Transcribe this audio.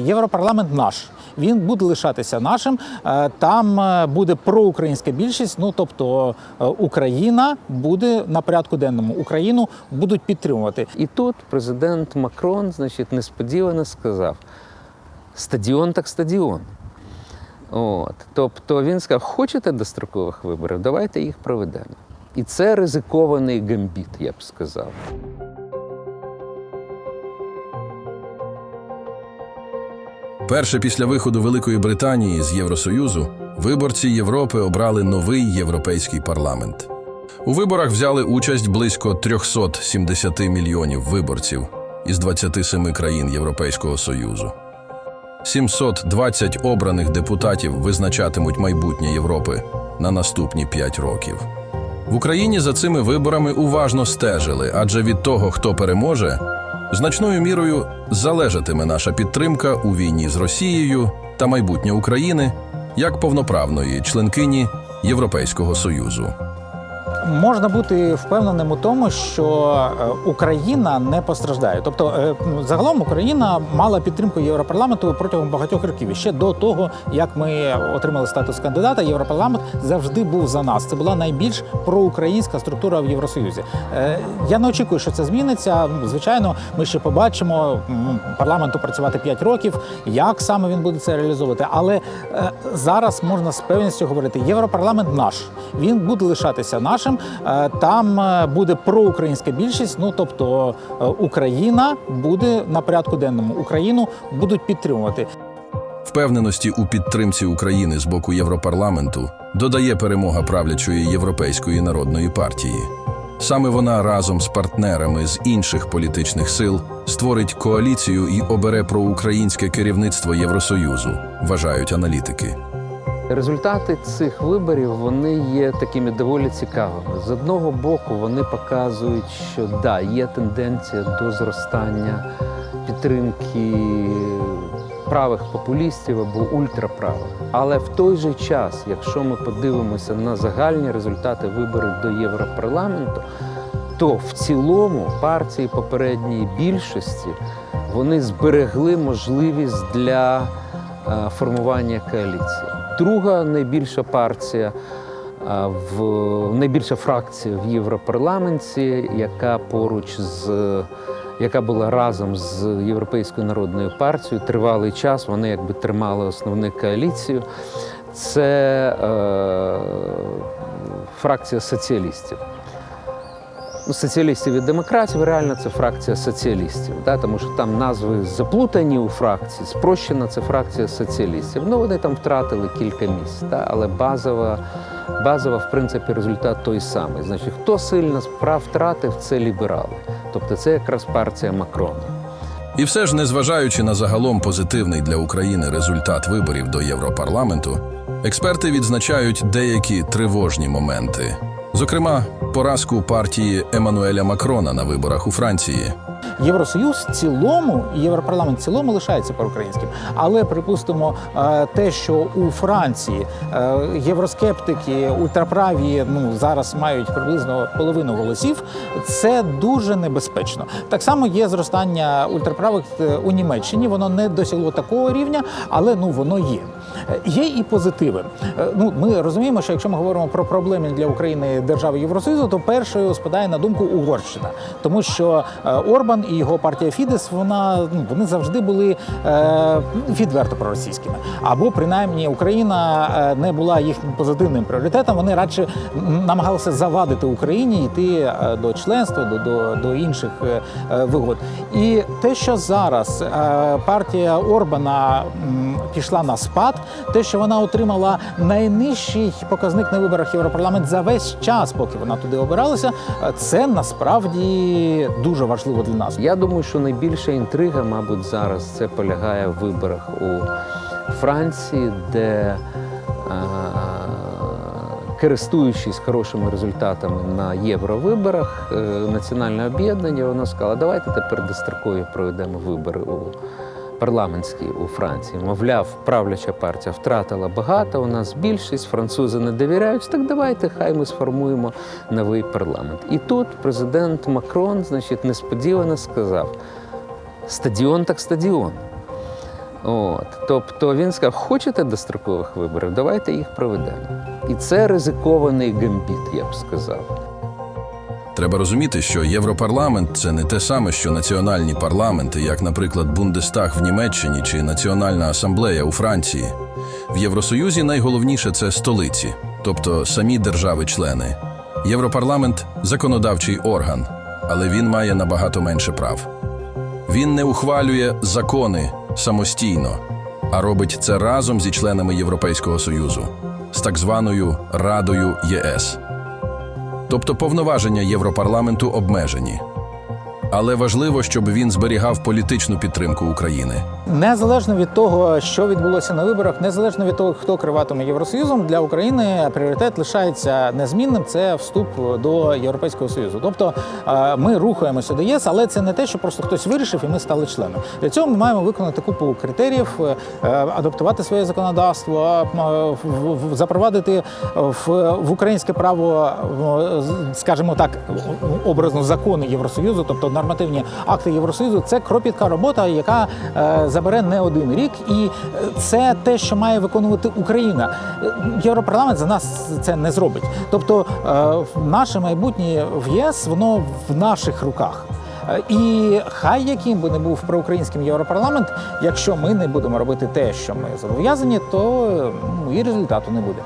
Європарламент наш. Він буде лишатися нашим. Е, Там е, буде проукраїнська більшість. Ну тобто е, Україна буде на порядку денному. Україну будуть підтримувати. І тут президент Макрон, значить, несподівано сказав: стадіон так стадіон. От. Тобто він сказав, хочете дострокових виборів, давайте їх проведемо. І це ризикований гамбіт, я б сказав. Перше після виходу Великої Британії з Євросоюзу виборці Європи обрали новий європейський парламент. У виборах взяли участь близько 370 мільйонів виборців із 27 країн Європейського Союзу. 720 обраних депутатів визначатимуть майбутнє Європи на наступні 5 років. В Україні за цими виборами уважно стежили, адже від того, хто переможе, значною мірою залежатиме наша підтримка у війні з Росією та майбутнє України як повноправної членкині Європейського Союзу. Можна бути впевненим у тому, що е, Україна не постраждає. Тобто, е, загалом Україна мала підтримку Європарламенту протягом багатьох років. Ще до того, як ми отримали статус кандидата, Європарламент завжди був за нас. Це була найбільш проукраїнська структура в Євросоюзі. Е, Я не очікую, що це зміниться. Звичайно, ми ще побачимо парламенту працювати 5 років. Як саме він буде це реалізовувати? Але зараз можна з певністю говорити: Європарламент наш він буде лишатися нашим. Е, Там е, буде проукраїнська більшість. Ну тобто е, Україна буде на порядку денному. Україну будуть підтримувати. Впевненості у підтримці України з боку Європарламенту додає перемога правлячої Європейської народної партії. Саме вона разом з партнерами з інших політичних сил створить коаліцію і обере проукраїнське керівництво Євросоюзу, вважають аналітики. Результати цих виборів вони є такими доволі цікавими. З одного боку, вони показують, що да, є тенденція до зростання підтримки правих популістів або ультраправих. Але в той же час, якщо ми подивимося на загальні результати виборів до Європарламенту, то в цілому партії попередньої більшості вони зберегли можливість для формування коаліції. Друга найбільша партія е, в найбільша фракція в Європарламенті, яка поруч з яка була разом з Європейською народною партією тривалий час. Вони якби тримали основну коаліцію. Це е, фракція соціалістів. Ну, соціалістів і демократів реально це фракція соціалістів, да? тому що там назви заплутані у фракції, спрощена це фракція соціалістів. Ну вони там втратили кілька місць, да? але базова, базова, в принципі, результат той самий. Значить, хто сильно справ втратив, це ліберали. Тобто це якраз партія Макрона. І все ж, незважаючи на загалом позитивний для України результат виборів до Європарламенту, експерти відзначають деякі тривожні моменти. Зокрема, поразку партії Еммануеля Макрона на виборах у Франції. Євросоюз в цілому, і Європарламент в цілому лишається проукраїнським. Але припустимо, е, те, що у Франції е, євроскептики ультраправі ну зараз мають приблизно половину голосів, це дуже небезпечно. Так само є зростання ультраправих е, у Німеччині. Воно не досягло такого рівня, але ну воно є. Є і позитиви. Ну ми розуміємо, що якщо ми говоримо про проблеми для України держави Євросоюзу, то першою спадає на думку Угорщина, тому що е, Орбан і його партія Фідес, вона ну вони завжди були е, відверто проросійськими. Або принаймні Україна е, не була їхнім позитивним пріоритетом. Вони радше намагалися завадити Україні йти е, до членства, до, до, до інших е, вигод. І те, що зараз партія Орбана пішла на спад, те, що вона отримала найнижчий показник на виборах Європарламент за весь час, поки вона туди обиралася, це насправді дуже важливо для нас. Я думаю, що найбільша інтрига, мабуть, зараз це полягає в виборах у Франції, де, користуючись хорошими результатами на євровиборах, е, національне об'єднання воно сказало, давайте тепер дострокові проведемо вибори у парламентські у Франції. Мовляв, правляча партія втратила багато, у нас більшість, французи не довіряють. Так давайте хай ми сформуємо новий парламент. І тут президент Макрон, значить, несподівано сказав: стадіон так стадіон. От. Тобто він сказав, хочете дострокових виборів, давайте їх проведемо. І це ризикований гамбіт, я б сказав. Треба розуміти, що Європарламент це не те саме, що національні парламенти, як, наприклад, Бундестаг в Німеччині чи Національна асамблея у Франції. В Євросоюзі найголовніше це столиці, тобто самі держави-члени. Європарламент законодавчий орган, але він має набагато менше прав. Він не ухвалює закони самостійно, а робить це разом зі членами Європейського Союзу з так званою Радою ЄС. Тобто повноваження Європарламенту обмежені. Але важливо, щоб він зберігав політичну підтримку України. Незалежно від того, що відбулося на виборах, незалежно від того, хто керуватиме Євросоюзом, для України пріоритет лишається незмінним. Це вступ до Європейського союзу. Тобто е, ми рухаємося до ЄС, але це не те, що просто хтось вирішив, і ми стали членом. Для цього ми маємо виконати купу критеріїв, е, адаптувати своє законодавство, е, запровадити в, українське право, скажімо так, образно закони Євросоюзу, тобто нормативні акти Євросоюзу. Це кропітка робота, яка е, забере не один рік, і е, це те, що має виконувати Україна. Е, Європарламент за нас це не зробить. Тобто, наше майбутнє в єС воно в наших руках. І хай яким би не був проукраїнським європарламент, якщо ми не будемо робити те, що ми зобов'язані, то ну, і результату не буде.